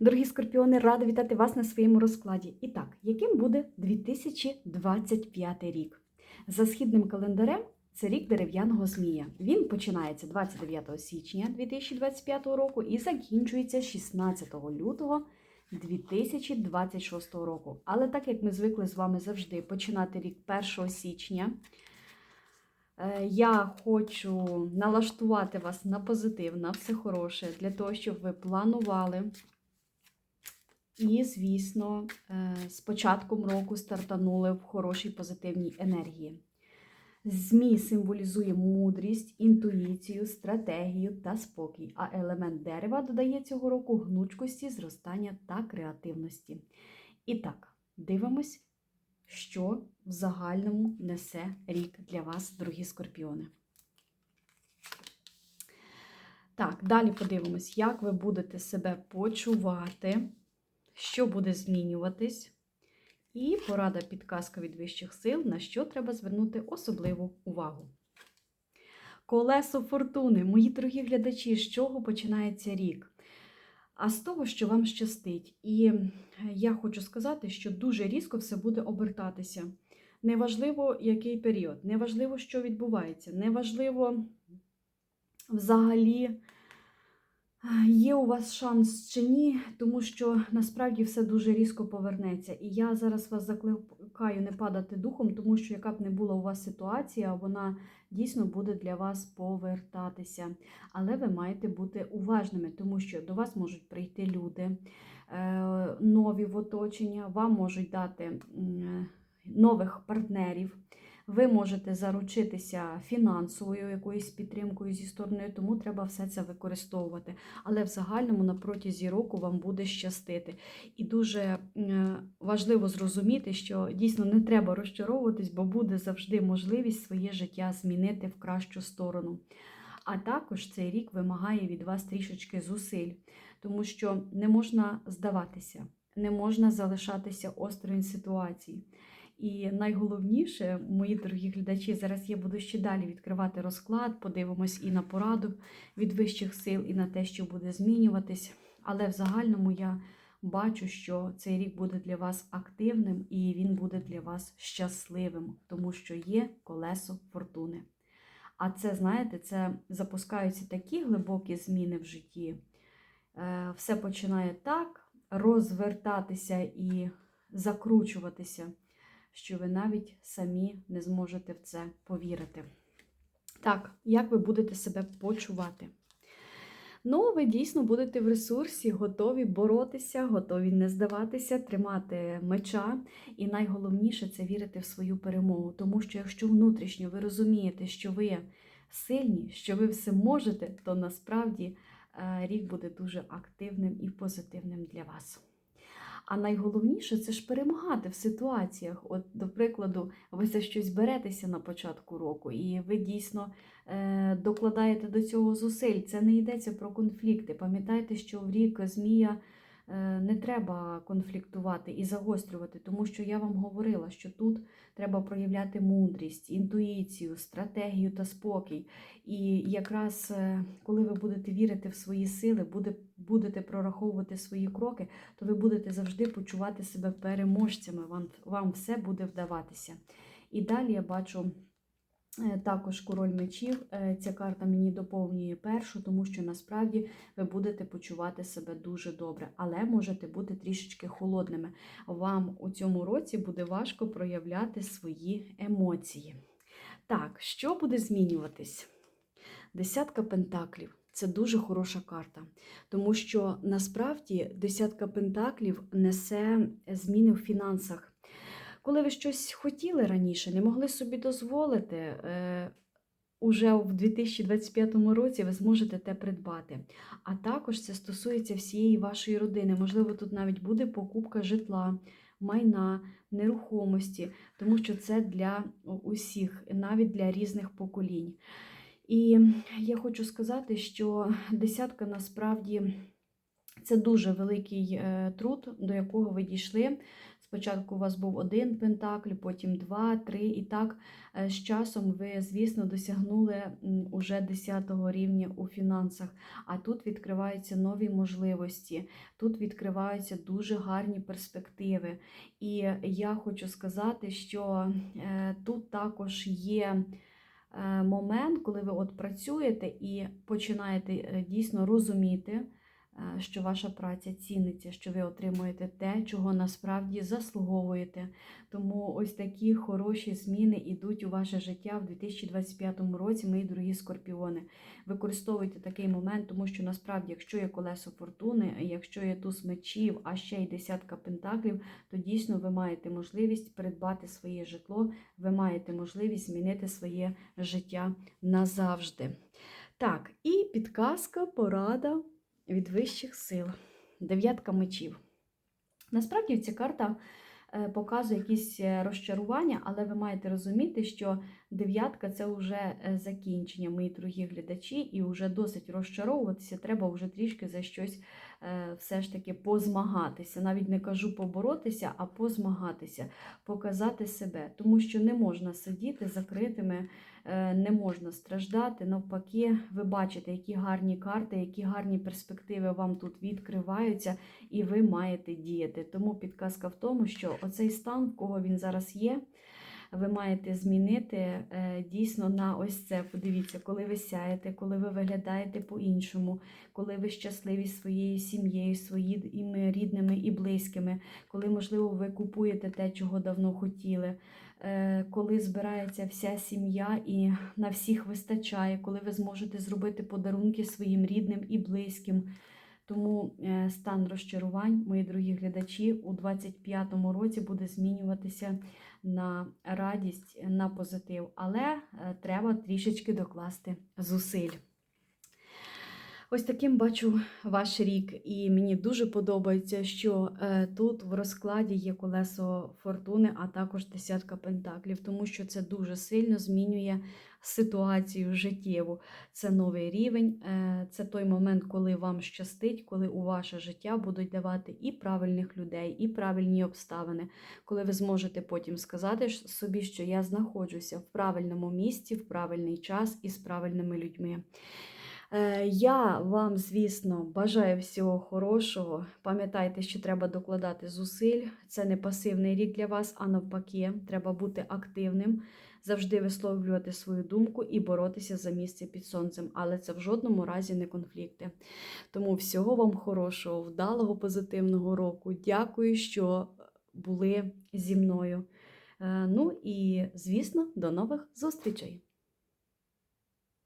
Дорогі скорпіони, рада вітати вас на своєму розкладі. І так, яким буде 2025 рік? За східним календарем це рік дерев'яного змія. Він починається 29 січня 2025 року і закінчується 16 лютого 2026 року. Але так як ми звикли з вами завжди починати рік 1 січня. Е, Я хочу налаштувати вас на позитив, на все хороше, для того, щоб ви планували. І, звісно, е, з початком року стартанули в хорошій позитивній енергії. Змій символізує мудрість, інтуїцію, стратегію та спокій, а елемент дерева додає цього року гнучкості, зростання та креативності. І так, дивимось, що в загальному несе рік для вас, дорогі скорпіони. Так, далі подивимось, як ви будете себе почувати, що буде змінюватись. І порада підказка від вищих сил, на що треба звернути особливу увагу. Колесо фортуни, мої дорогі глядачі, з чого починається рік? А з того, що вам щастить. І я хочу сказати, що дуже різко все буде обертатися. Неважливо, який період, неважливо, що відбувається, неважливо взагалі. Є у вас шанс чи ні, тому що насправді все дуже різко повернеться. І я зараз вас закликаю не падати духом, тому що яка б не була у вас ситуація, вона дійсно буде для вас повертатися. Але ви маєте бути уважними, тому що до вас можуть прийти люди е, нові в оточення, вам можуть дати нових партнерів. Ви можете заручитися фінансовою якоюсь підтримкою зі сторони, тому треба все це використовувати. Але в загальному на протязі року вам буде щастити. І дуже е, важливо зрозуміти, що дійсно не треба розчаровуватись, бо буде завжди можливість своє життя змінити в кращу сторону. А також цей рік вимагає від вас трішечки зусиль, тому що не можна здаватися, не можна залишатися осторонь ситуації. І найголовніше, мої дорогі глядачі, зараз я буду ще далі відкривати розклад, подивимось і на пораду від вищих сил, і на те, що буде змінюватись. Але в загальному я бачу, що цей рік буде для вас активним і він буде для вас щасливим, тому що є колесо фортуни. А це, знаєте, це запускаються такі глибокі зміни в житті. Е, Все починає так розвертатися і закручуватися що ви навіть самі не зможете в це повірити. Так, як ви будете себе почувати? Ну, ви дійсно будете в ресурсі, готові боротися, готові не здаватися, тримати меча. І найголовніше це вірити в свою перемогу. Тому що якщо внутрішньо ви розумієте, що ви сильні, що ви все можете, то насправді е, рік буде дуже активним і позитивним для вас. А найголовніше це ж перемагати в ситуаціях. От, до прикладу, ви за щось беретеся на початку року, і ви дійсно е, докладаєте до цього зусиль. Це не йдеться про конфлікти. Пам'ятайте, що в рік Змія не треба конфліктувати і загострювати, тому що я вам говорила, що тут треба проявляти мудрість, інтуїцію, стратегію та спокій. І якраз е, коли ви будете вірити в свої сили, будете прораховувати свої кроки, то ви будете завжди почувати себе переможцями. Вам, вам все буде вдаватися. І далі я бачу. Е, Також король мечів. Е, Ця карта мені доповнює першу, тому що насправді ви будете почувати себе дуже добре, але можете бути трішечки холодними. Вам у цьому році буде важко проявляти свої емоції. Так, що буде змінюватись? Десятка пентаклів це дуже хороша карта, тому що насправді десятка пентаклів несе зміни в фінансах. Коли ви щось хотіли раніше, не могли собі дозволити, е, уже в 2025 році ви зможете те придбати. А також це стосується всієї вашої родини. Можливо, тут навіть буде покупка житла, майна, нерухомості, тому що це для усіх, навіть для різних поколінь. І я хочу сказати, що десятка насправді Це дуже великий е, труд, до якого ви дійшли. Спочатку у вас був один пентакль, потім два, три. І так е, з часом ви, звісно, досягнули уже 10 рівня у фінансах. А тут відкриваються нові можливості, тут відкриваються дуже гарні перспективи. І я хочу сказати, що е, тут також є момент, коли ви от працюєте і починаєте дійсно розуміти, що ваша праця ціниться, що ви отримуєте те, чого насправді заслуговуєте. Тому ось такі хороші зміни йдуть у ваше життя в 2025 році, мої дорогі скорпіони. Використовуйте такий момент, тому що насправді, якщо є колесо фортуни, якщо є туз мечів, а ще й десятка пентаклів, то дійсно ви маєте можливість придбати своє житло, ви маєте можливість змінити своє життя назавжди. Так, і підказка, порада від вищих сил. Дев'ятка мечів. Насправді ця карта е, показує якісь е, розчарування, але ви маєте розуміти, що дев'ятка це вже е, закінчення, мої дорогі глядачі, і вже досить розчаровуватися, треба вже трішки за щось все ж таки позмагатися. Навіть не кажу поборотися, а позмагатися, показати себе. Тому що не можна сидіти закритими, е, не можна страждати. Навпаки, ви бачите, які гарні карти, які гарні перспективи вам тут відкриваються, і ви маєте діяти. Тому підказка в тому, що оцей стан, в кого він зараз є. Ви маєте змінити е, дійсно на ось це. Подивіться, коли ви сяєте, коли ви виглядаєте по-іншому, коли ви щасливі своєю сім'єю, своїми рідними і близькими, коли, можливо, ви купуєте те, чого давно хотіли, е, коли збирається вся сім'я і на всіх вистачає, коли ви зможете зробити подарунки своїм рідним і близьким. Тому е, стан розчарувань, мої дорогі глядачі, у 25-му році буде змінюватися на радість, на позитив, але е, треба трішечки докласти зусиль. Ось таким бачу ваш рік, і мені дуже подобається, що е, тут в розкладі є колесо фортуни, а також десятка пентаклів, тому що це дуже сильно змінює ситуацію життєву. Це новий рівень, е, це той момент, коли вам щастить, коли у ваше життя будуть давати і правильних людей, і правильні обставини, коли ви зможете потім сказати собі, що я знаходжуся в правильному місці, в правильний час і з правильними людьми. Е, Я вам, звісно, бажаю всього хорошого. Пам'ятайте, що треба докладати зусиль. Це не пасивний рік для вас, а навпаки, треба бути активним, завжди висловлювати свою думку і боротися за місце під сонцем. Але це в жодному разі не конфлікти. Тому всього вам хорошого, вдалого, позитивного року. Дякую, що були зі мною. Е, Ну і, звісно, до нових зустрічей!